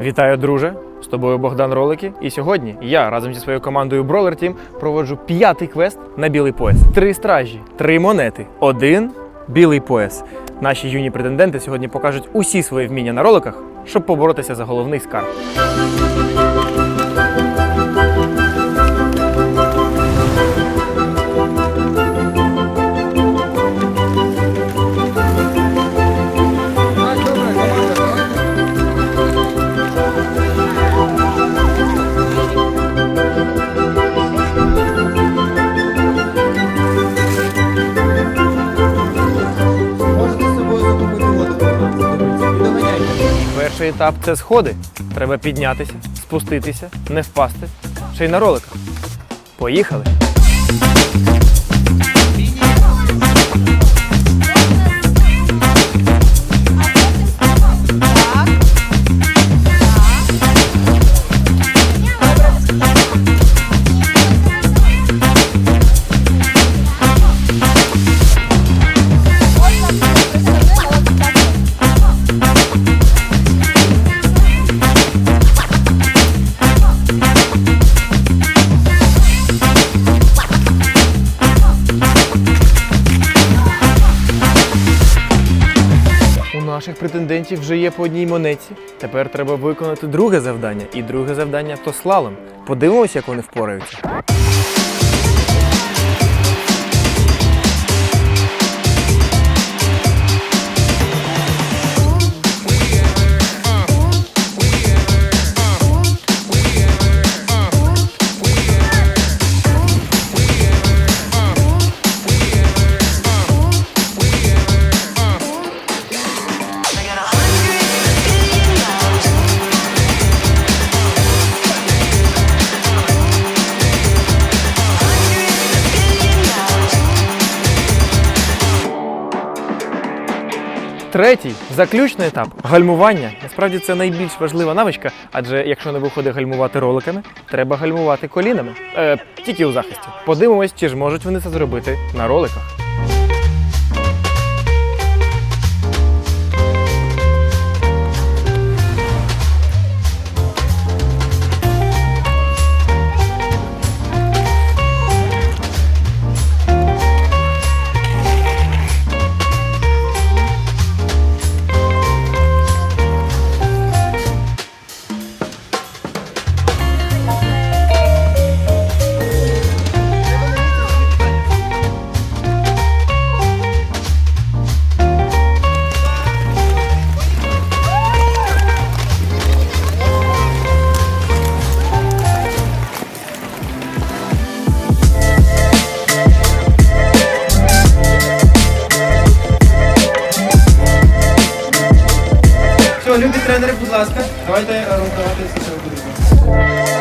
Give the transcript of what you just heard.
Вітаю, друже! З тобою Богдан Ролики. І сьогодні я разом зі своєю командою Brawler Team проводжу п'ятий квест на білий пояс. Три стражі, три монети, один білий пояс. Наші юні претенденти сьогодні покажуть усі свої вміння на роликах, щоб поборотися за головний скарб. Перший етап це сходи. Треба піднятися, спуститися, не впасти. Ще й на роликах. Поїхали! Наших претендентів вже є по одній монеті. Тепер треба виконати друге завдання. І друге завдання то слалом. Подивимося, як вони впораються. Третій заключний етап гальмування. Насправді це найбільш важлива навичка, адже якщо не виходить гальмувати роликами, треба гальмувати колінами. Е, тільки у захисті. Подивимось, чи ж можуть вони це зробити на роликах. Тренери, будь ласка, давайте роздавати що буде.